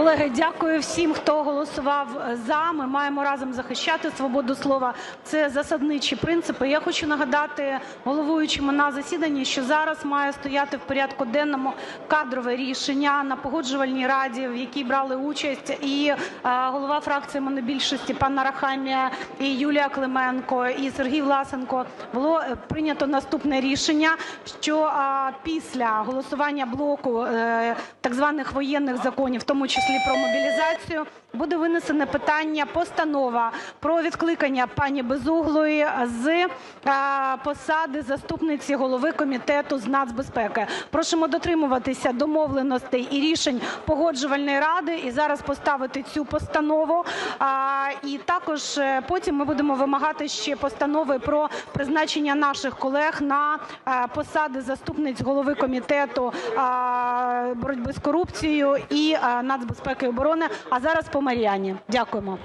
Колеги, дякую всім, хто голосував "за". Ми маємо разом захищати свободу слова, це засадничі принципи. Я хочу нагадати головуючому на засіданні, що зараз має стояти в порядку денному кадрове рішення на Погоджувальній раді, в якій брали участь і голова фракції монобільшості пан Арахамія, і Юлія Клименко, і Сергій Власенко. Було прийнято наступне рішення, що після голосування блоку так званих воєнних законів, в тому числі про мобілізацію, буде винесене питання, постанова про відкликання пані Безуглої з посади заступниці голови Комітету з нацбезпеки. Просимо дотримуватися домовленостей і рішень Погоджувальної ради і зараз поставити цю постанову. І також потім ми будемо вимагати ще постанови про призначення наших колег на посади заступниць голови Комітету боротьби з корупцією і нацбезпеки і оборони. А зараз по Мар'яні. Дякуємо.